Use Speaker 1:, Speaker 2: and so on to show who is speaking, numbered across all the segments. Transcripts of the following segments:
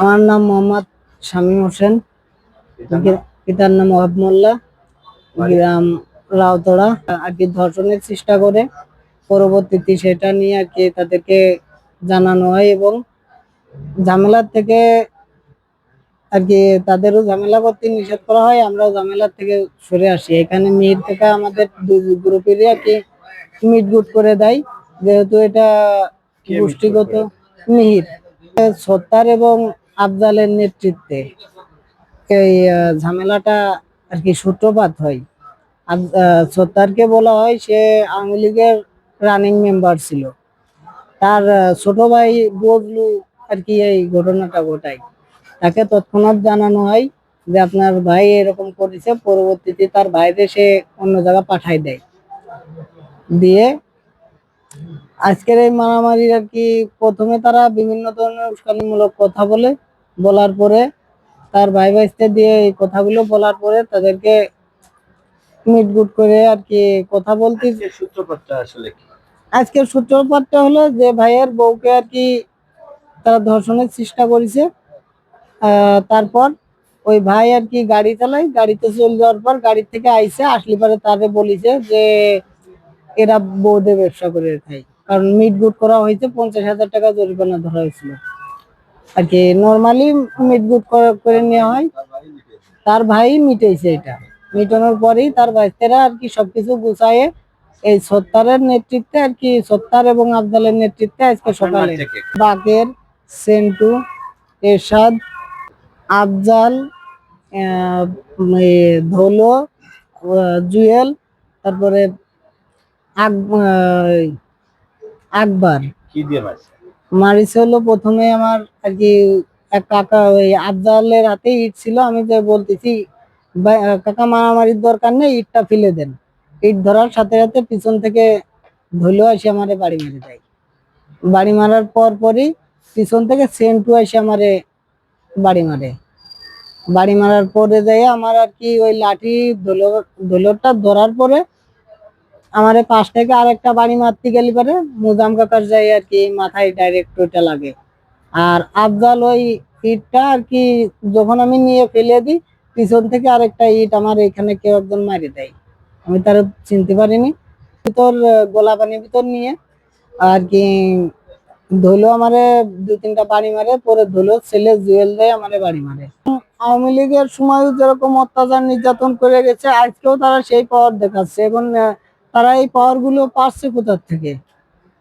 Speaker 1: আমার নাম মোহাম্মদ শামীম হোসেন। পিতার নাম? ওহাব মোল্লা। গ্রাম রাউতড়া আর কি ধর্ষণের চেষ্টা করে পরবর্তীতে সেটা নিয়ে আর কি তাদেরকে জানানো হয় এবং ঝামেলার থেকে আর কি তাদেরও ঝামেলা করতে নিষেধ করা হয় আমরাও ঝামেলার থেকে সরে আসি। এখানে মিট থেকে আমাদের দুই গ্রুপেরই আর কি মিট গুট করে দেয়। যেহেতু এটা গোষ্ঠীগত মিহির সত্তার এবং আফজালের নেতৃত্বে। এই ঝামেলাটা আর কি সূত্রপাত হয়। সত্তারকে বলা হয় সে আওয়ামী লীগের রানিং মেম্বার ছিল। তার ছোট ভাই বজলু আর কি এই ঘটনাটা ঘটায়। তাকে তৎক্ষণাৎ জানানো হয় যে আপনার ভাই এরকম করেছে, পরবর্তীতে তার ভাইরে সে অন্য জায়গা পাঠায় দেয়। দিয়ে আজকের এই মারামারির আর কি প্রথমে তারা বিভিন্ন ধরনের উস্কানিমূলক কথা বলে বলার পরে তার ভাই ভাইস্তে দিয়ে এই কথাগুলো বলার পরে তাদেরকে মিটগুট করে আর কি কথা বলতে
Speaker 2: সূত্রপাতটা আসলে কি?
Speaker 1: আজকের সূত্রপাতটা হলো যে ভাইয়ের বউকে আর কি তারা ধর্ষণের চেষ্টা করেছে। আহ, তারপর ওই ভাই আর কি গাড়ি চালায় গাড়িতে চলে যাওয়ার পর গাড়ি থেকে আইসে আসলে পরে তারে বলিছে যে এরা বৌদে ব্যবসা করে খায়। কারণ মিট গুট করা হয়েছে পঞ্চাশ হাজার টাকা জরিমানা ধরা হয়েছিল। আর কি নর্মালি মিট গুট করে নেওয়া হয়। তার ভাই মিটেছে এটা। মিটানোর পরেই তার ভাইস্তেরা আর কি সবকিছু গুছায়ে এই সত্তারের নেতৃত্বে আর কি সত্তার এবং আফজালের নেতৃত্বে আজকে সকালে বাকের সেন্টু এরশাদ আফজাল ধোলো জুয়েল তারপরে আকবর।
Speaker 2: কি দিয়ে মারছে
Speaker 1: হলো প্রথমে আমার আর কি এক কাকা ওই আফজালের হাতে ইট ছিল, আমি যে বলতেছি, "ভাই- কাকা, মারামারির দরকার নেই, ইটটা ফেলে দেন। ইট ধরার সাথে সাথে পিছন থেকে ধুলো এসে আমারে বাড়ি মেরে দেয়। বাড়ি মারার পর পরই পিছন থেকে সেন্টু এসে আমারে বাড়ি মারে। বাড়ি মারার পরে যাই আমার আর কি ওই লাঠি, ধুলো, ধুলোটা ধরার পরে আমারে পাশ থেকে আরেকটা বাড়ি মারতে গেলি পারে মুজাম কাকার যাই আর কি মাথায় ডাইরেক্ট ওইটা লাগে। আর আফজাল ওই ইটটা আর কি যখন আমি নিয়ে ফেলে দিই পিছন থেকে আরেকটা ইট আমার এখানে কেউ একজন মারি দেয়। আমি তার চিনতে পারিনি। ভিতর গোলা পানির ভিতর নিয়ে আর কি ধুলো আমারে দু তিনটা বাড়ি মারে পরে ধুলো ছেলে জুয়েল দেয় আমারে বাড়ি মারে। আওয়ামী লীগের সময় যেরকম অত্যাচার নির্যাতন করে গেছে আজকেও তারা সেই পাওয়ার দেখাচ্ছে। আহ, তারা এই পাওয়ারগুলো পাচ্ছে কোথার থেকে?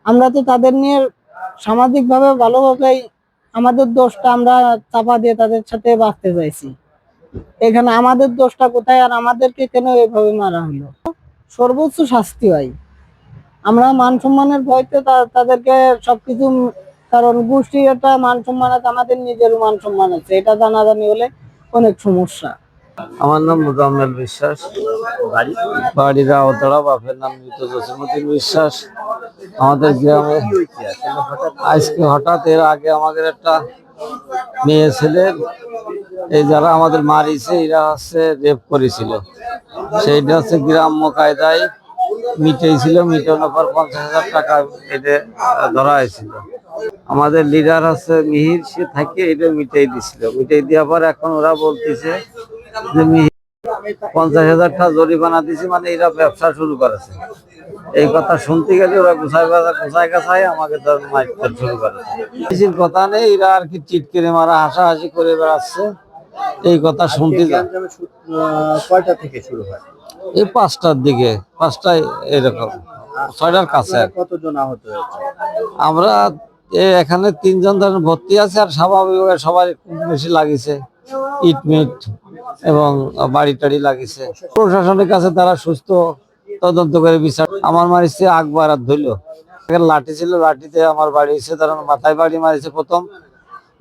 Speaker 1: আমরা তো তাদের নিয়ে সামাজিক ভাবে ভালোভাবেই আমাদের দোষটা আমরা চাপা দিয়ে তাদের সাথে বাঁচতে চাইছি। এখানে আমাদের দোষটা কোথায় আর আমাদেরকে কেন এভাবে মারা হলো? সর্বোচ্চ শাস্তি হয়। আমরা মান সম্মানের ভয়তে তাদেরকে সবকিছু কারণ গোষ্ঠী একটা মান সম্মান আছে, আমাদের নিজেরও মান সম্মান আছে। এটা জানাজানি হলে অনেক সমস্যা।
Speaker 3: আমার নাম মুজাম্মেল বিশ্বাস।
Speaker 2: বাড়ি?
Speaker 3: বাড়ি বাপের নাম মৃত জসিমুদ্দিন বিশ্বাস। আমাদের গ্রামে আজকে হঠাৎ এর আগে আমাদের একটা মেয়ে ছেলের এই যারা আমাদের মারিছে এরা হচ্ছে রেপ করেছিল। সেইটা হচ্ছে গ্রাম্য কায়দায় মিটেছিল মিটানোর পর পঞ্চাশ হাজার টাকা এটা ধরা হয়েছিল। আমাদের লিডার হচ্ছে মিহির সে থাকে এটা মিটাই দিছিল। মিটাই দেওয়ার পর এখন ওরা বলতেছে যে পঞ্চাশ হাজার টাকা জরিমানা দিছে মানে এরা ব্যবসা শুরু করেছে। এই কথা শুনতে গেলে ওরা গুছাই বাজার গুছাই গাছাই আমাকে ধর মারতে শুরু করেছে। কিছুর কথা নেই এরা আর কি চিটকেরে মারা হাসাহাসি করে বেড়াচ্ছে। এই কথা শুনতে
Speaker 2: কয়টা থেকে শুরু হয়?
Speaker 3: এই পাঁচটার দিকে পাঁচটায় এরকম। ছয়টার কাছে।
Speaker 2: কতজন আহত
Speaker 3: আমরা এখানে তিনজন ধরেন ভর্তি আছে আর স্বাভাবিক সবাই বেশি লাগিছে। ইট মিট এবং বাড়ি টাড়ি লাগিছে। প্রশাসনের কাছে তারা সুস্থ তদন্ত করে বিচার আমার মারিছে, আকবর আর ধইল। লাঠি ছিল, লাঠিতে আমার বাড়ি এসে তারা মাথায় বাড়ি মারিছে প্রথম।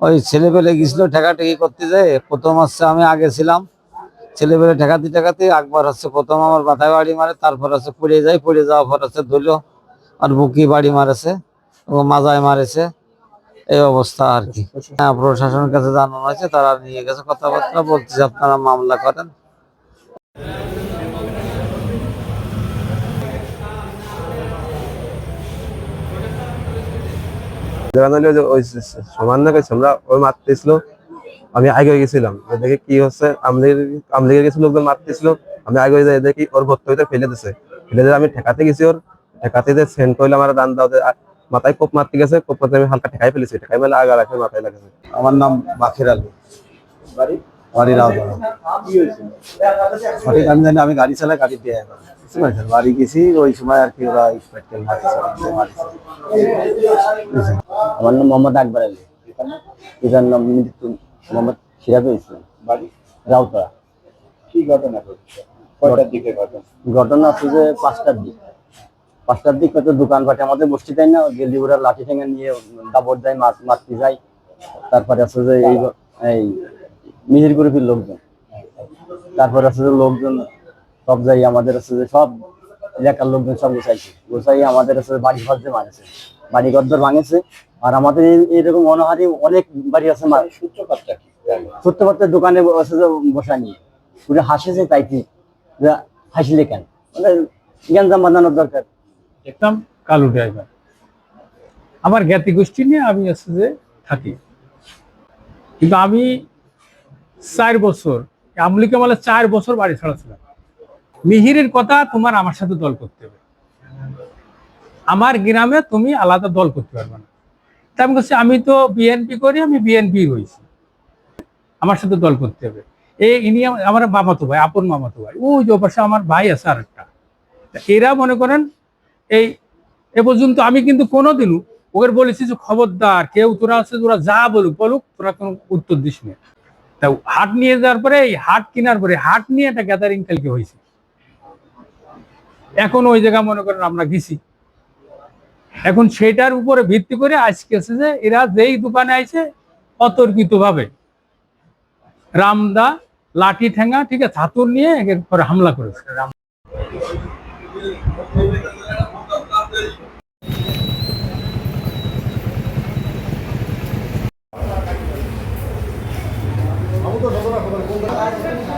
Speaker 3: ওই ছেলেপেলে গেছিল ঠেকাঠেকি করতে যায় প্রথম হচ্ছে আমি আগে ছিলাম। ছেলেপেলে ঠেকাতে ঠেকাতে আকবর হচ্ছে প্রথম আমার মাথায় বাড়ি মারে, তারপর হচ্ছে পড়ে যায়, পড়ে যাওয়ার পর হচ্ছে ধইল। আর বুকি বাড়ি মারেছে এবং মাজায় মারেছে। এই অবস্থা আর কি। হ্যাঁ প্রশাসনের কাছে জানানো হয়েছে, তারা নিয়ে গেছে কথাবার্তা, বলতেছে আপনারা মামলা করেন।
Speaker 4: ওই আমি দেখি কি হচ্ছে আমি আগে দেখি ওর হইতে ফেলে ফেলে দিয়ে আমি ঠেকাতে গেছি ওর, ঠেকাতে সেন্ট হইলে আমার দান দাও মাথায় কোপ মারতে গেছে কোপ মারতে আমি হালকা ঠেকাই ফেলেছি। ঠেকাই মেলে আগা রাখে মাথায় লাগেছে
Speaker 5: আমার নাম বাখির আলী।
Speaker 2: বাড়ি?
Speaker 5: সঠিক আমি জানি আমি গাড়ি চালাই গাড়ি দিয়ে বাড়ি গেছি ওই সময় আর কি ওরা। বুঝছেন?
Speaker 6: আমার নাম মোহাম্মদ আকবর আলী। পিতার নাম মৃত্যু মোহাম্মদ সিরাজুল ইসলাম।
Speaker 2: বাড়ি?
Speaker 6: রাউতরা
Speaker 2: কি ঘটনা ঘটছে? কয়টার দিকে ঘটনা?
Speaker 6: ঘটনা হচ্ছে যে পাঁচটার দিক। পাঁচটার দিক হয়তো দোকানপাটে আমাদের বসতে দেয় না গেলি ওরা লাঠি ঠেঙে নিয়ে দাবড় দেয় মাছ মারতে যায়। তারপরে আছে যে এই এই মিহির গ্রুপের লোকজন। তারপরে আছে যে লোকজন সব যাই আমাদের আছে যে সব এলাকার লোকজন সব গোছাইছে। গোছাই আমাদের আছে যে বাড়ি ঘর যে মারেছে বাড়ি ঘর ধর ভাঙেছে। আর আমাদের এই- এইরকম অনাহারি অনেক বাড়ি আছে
Speaker 2: সূত্রপাতটা কি?
Speaker 6: দোকানে বসে যে বসা নিয়ে পুরো হাসিছে তাই কি যে হাসলে কেন? মানে জ্ঞানজাম বাঁধানোর দরকার।
Speaker 7: দেখতাম, কালু ড্রাইভার আমার জ্ঞাতি গোষ্ঠী নিয়ে আমি আছে যে থাকি। কিন্তু আমি চার বছর, আমলিকে মানে চার বছর বাড়ি ছাড়া ছিলাম মিহিরের কথা তোমার আমার সাথে দল করতে হবে। আমার গ্রামে তুমি আলাদা দল করতে পারবে না। তা আমি বলছি, আমি তো বিএনপি করি, আমি বিএনপি হয়েছি। আমার সাথে দল করতে হবে। এই ইনি আমার মামাতো ভাই, আপন মামাতো ভাই। ওই যে পাশে আমার ভাই আছে আর একটা এরা মনে করেন এই, এ পর্যন্ত আমি কিন্তু কোনোদিনও ওকে বলেছি যে খবরদার, কেউ তোরা আছে, তোরা যা বলুক বলুক, তোরা কোনো উত্তর দিস না। তা হাট নিয়ে যাওয়ার পরে, এই হাট কেনার পরে, হাট নিয়ে একটা গ্যাদারিং কালকে হয়েছে। এখন ওই জায়গা মনে করেন আমরা গেছি। এখন সেটার উপরে ভিত্তি করে আজকে আছে যে এরা যেই দোকানে আইছে অতর্কিত ভাবে রামদা, লাঠি ঠেঙ্গা ঠিক আছে, হাতুর নিয়ে একের পরে হামলা করেছে। Gracias.